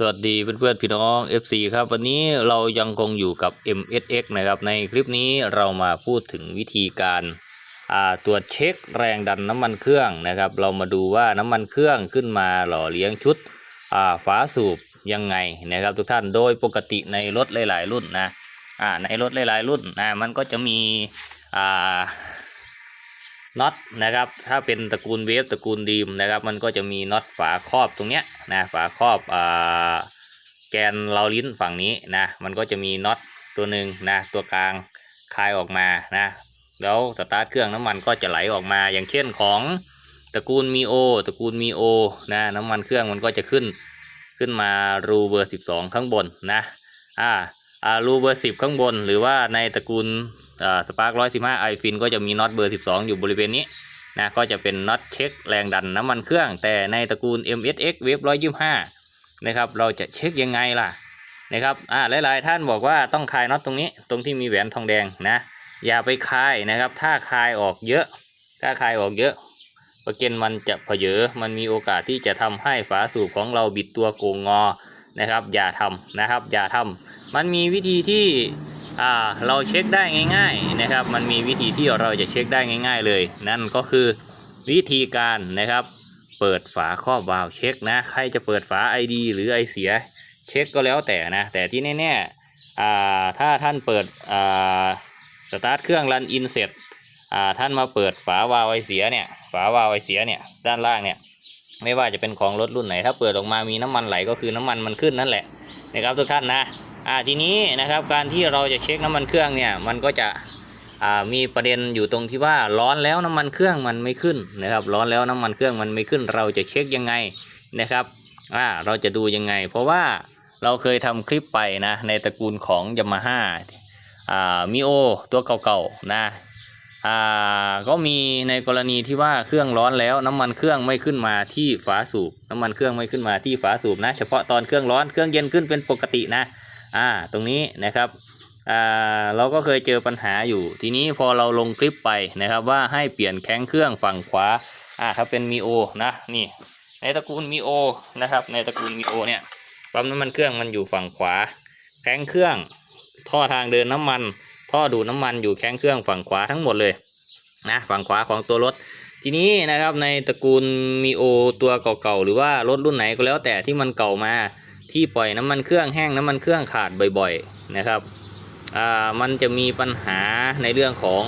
สวัสดีเพื่อนๆพี่น้อง FC ครับ วันนี้เรายังคงอยู่กับ MSX นะครับ ในคลิปนี้เรามาพูดถึงวิธีการตรวจเช็คแรงดันน้ำมันเครื่องนะครับ เรามาดูว่าน้ำมันเครื่องขึ้นมาหล่อเลี้ยงชุดฝาสูบยังไงนะครับ ทุกท่านโดยปกติในรถหลาย ๆ รุ่นนะในรถหลาย ๆ รุ่นนะมันก็จะมี น็อตนะครับ ถ้าเป็นตระกูลเวฟตระกูลดีมนะครับ มันก็จะมีน็อตฝาครอบตรงเนี้ยนะฝาครอบอ่าแกนเราลิ้นฝั่งนี้นะมันก็จะมีน็อตตัวหนึ่งนะตัวกลางคลายออกมานะแล้วสตาร์ทเครื่องน้ำมันก็จะไหลออกมา อย่างเช่นของตระกูลมีโอตระกูลมีโอนะน้ำมันเครื่องมันก็จะขึ้นขึ้นมารูเบอร์ 12 ข้างบนนะอ่า รูเบอร์10ข้างบน หรือว่าในตระกูลสปาร์กร้อยสิบห้าไอฟินก็จะมีน็อตเบอร์สิบสองอยู่บริเวณนี้นะก็จะเป็นน็อตเช็คแรงดันน้ำมันเครื่อง แต่ในตระกูล MSX เวฟร้อยยี่ห้านะครับเราจะเช็คยังไงล่ะนะครับอ่าหลายๆท่านบอกว่าต้องคลายน็อตตรงนี้ตรงที่มีแหวนทองแดงนะอย่าไปคลายนะครับ ถ้าคลายออกเยอะ ถ้าคลายออกเยอะประเก็นมันจะเผยมันมีโอกาสที่จะทำให้ฝาสูบของเราบิดตัวโกงงอนะครับ อย่าทำนะครับ อย่าทำ มันมีวิธีที่เราเช็คได้ง่าย ๆนะครับ มันมีวิธีที่เราจะเช็คได้ง่าย ๆ เลย นั่นก็คือวิธีการนะครับ เปิดฝาครอบวาล์วเช็คนะ ใครจะเปิดฝา ID หรือไอเสียเช็คก็แล้วแต่นะ แต่ที่แน่ๆอ่าถ้าท่านเปิดสตาร์ทเครื่องรันอินเสร็จท่านมาเปิดฝาวาล์วไอเสียเนี่ยฝาวาล์วไอเสียเนี่ยด้านล่างเนี่ยไม่ว่าจะเป็นของรถรุ่นไหน ถ้าเปิดออกมามีน้ำมันไหลก็คือน้ำมันมันขึ้นนั่นแหละนะครับทุกท่านนะ อ่าทีนี้นะครับการที่เราจะเช็คน้ำมันเครื่องเนี่ยมันก็จะอ่ามีประเด็นอยู่ตรงที่ว่าร้อนแล้วน้ำมันเครื่องมันไม่ขึ้นนะครับ ร้อนแล้วน้ำมันเครื่องมันไม่ขึ้น เราจะเช็คยังไงนะครับอ่าเราจะดูยังไง เพราะว่าเราเคยทำคลิปไปนะในตระกูลของยามาฮ่าอ่ามิโอตัวเก่าๆนะอ่าก็มีในกรณีที่ว่าเครื่องร้อนแล้วน้ำมันเครื่องไม่ขึ้นมาที่ฝาสูบน้ำมันเครื่องไม่ขึ้นมาที่ฝาสูบนะ เฉพาะตอนเครื่องร้อนเครื่องเย็นขึ้นเป็นปกตินะ อ่าตรงนี้นะครับอ่าเราก็เคยเจอปัญหาอยู่ ทีนี้พอเราลงคลิปไปนะครับว่าให้เปลี่ยนแข้งเครื่องฝั่งขวาอ่าถ้าเป็นมีโอนะนี่ในตระกูลมีโอนะครับในตระกูลมีโอเนี่ยปั๊มน้ำมันเครื่องมันอยู่ฝั่งขวา แข้งเครื่อง ท่อทางเดินน้ำมัน ท่อดูดน้ำมันอยู่แข้งเครื่องฝั่งขวาทั้งหมดเลยนะฝั่งขวาของตัวรถทีนี้นะครับในตระกูลมีโอตัวเก่าๆหรือว่ารถรุ่นไหนก็แล้วแต่ที่มันเก่ามา ที่ปล่อยน้ำมันเครื่องแห้งน้ำมันเครื่องขาดบ่อยๆนะครับอ่ามันจะมีปัญหาในเรื่องของ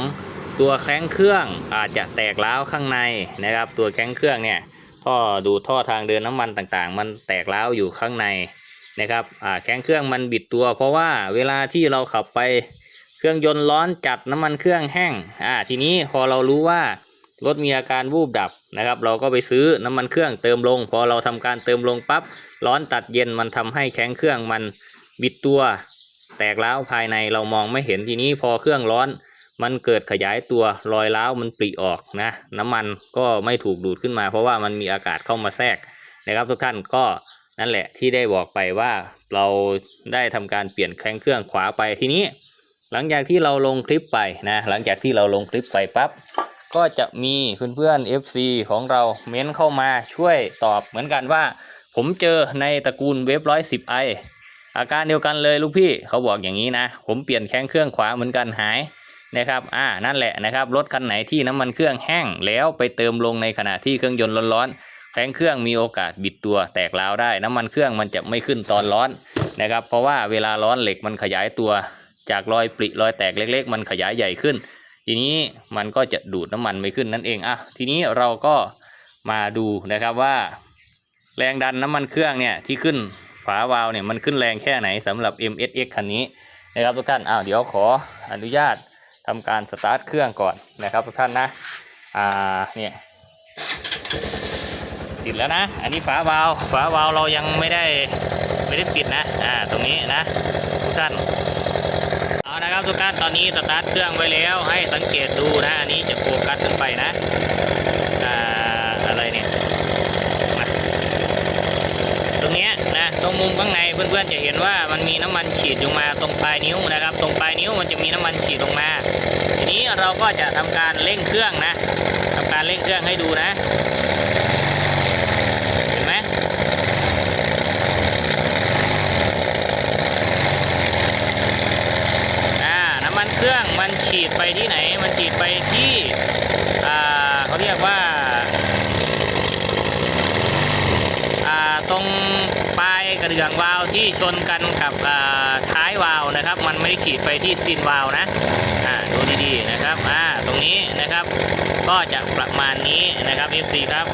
ตัวแข้งเครื่องอาจจะแตกร้าวข้างในนะครับ ตัวแข้งเครื่องเนี่ยท่อดูท่อทางเดินน้ำมันต่างๆ มันแตกร้าวอยู่ข้างในนะครับอ่าแข้งเครื่องมันบิดตัว เพราะว่าเวลาที่เราขับไปเครื่องยนต์ร้อนจัดน้ำมันเครื่องแห้งอ่าทีนี้พอเรารู้ว่ารถมีอาการวูบดับ นะครับ เราก็ไปซื้อน้ำมันเครื่องเติมลง พอเราทำการเติมลงปั๊บร้อนตัดเย็นมันทำให้แข้งเครื่องมันบิดตัว แตกร้าวภายในเรามองไม่เห็นทีนี้พอเครื่องร้อน มันเกิดขยายตัวรอยร้าวมันปริออกนะน้ำมันก็ไม่ถูกดูดขึ้นมา เพราะว่ามันมีอากาศเข้ามาแทรกนะครับทุกท่านก็นั่นแหละที่ได้บอกไปว่าเราได้ทำการเปลี่ยนแข้งเครื่องขวาไปทีนี้ หลังจากที่เราลงคลิปไปนะหลังจากที่เราลงคลิปไปปั๊บ ก็จะมีเพื่อนๆ FC ของเราเม้นเข้ามาช่วยตอบเหมือนกันว่า ผมเจอในตระกูลเว็บร้อยสิบไออาการเดียวกันเลยลูกพี่เขาบอกอย่างนี้นะ ผมเปลี่ยนแข้งเครื่องขวาเหมือนกันหายนะครับอ่านั่นแหละนะครับรถคันไหนที่น้ำมันเครื่องแห้งแล้วไปเติมลงในขณะที่เครื่องยนต์ร้อนๆแข้งเครื่องมีโอกาสบิดตัวแตกร้าวได้ น้ำมันเครื่องมันจะไม่ขึ้นตอนร้อนนะครับ เพราะว่าเวลาร้อนเหล็กมันขยายตัว จากรอยปริรอยแตกเล็ก ๆ มันขยายใหญ่ขึ้น ทีนี้มันก็จะดูดน้ำมันไม่ขึ้นนั่นเองอะทีนี้เราก็มาดูนะครับว่า แรงดันน้ำมันเครื่องเนี่ยที่ขึ้นฝาวาล์วเนี่ยมันขึ้นแรงแค่ไหนสำหรับ MSX คันนี้นะครับทุกท่านอ้าวเดี๋ยวขออนุญาตทำการสตาร์ทเครื่องก่อนนะครับทุกท่านนะอ่าเนี่ยติดแล้วนะ อันนี้ฝาวาล์วฝาวาล์วเรายังไม่ได้ไม่ได้ปิดนะอ่าตรงนี้นะทุกท่าน นะครับทุกท่านตอนนี้สตาร์ทเครื่องไว้แล้วให้สังเกตดูนะอันนี้จะโฟกัสขึ้นไปนะอะไรเนี่ยตรงเนี้ยนะตรงมุมข้างในเพื่อนๆจะเห็นว่ามันมีน้ำมันฉีดลงมาตรงปลายนิ้วนะครับ ตรงปลายนิ้วมันจะมีน้ำมันฉีดลงมา ทีนี้เราก็จะทำการเร่งเครื่องนะทำการเร่งเครื่องให้ดูนะ เห็นไหม เครื่องมัน ฉีดไปที่ไหน มันฉีดไปที่อ่าเขาเรียกว่าอ่าตรงปลายกระเดื่องวาล์วที่ชนกันกับอ่าท้ายวาล์วนะครับ มันไม่ได้ฉีดไปที่ซีนวาล์วนะอ่าดูดีๆนะครับอ่าตรงนี้นะครับ ก็จะประมาณนี้นะครับ FC ครับ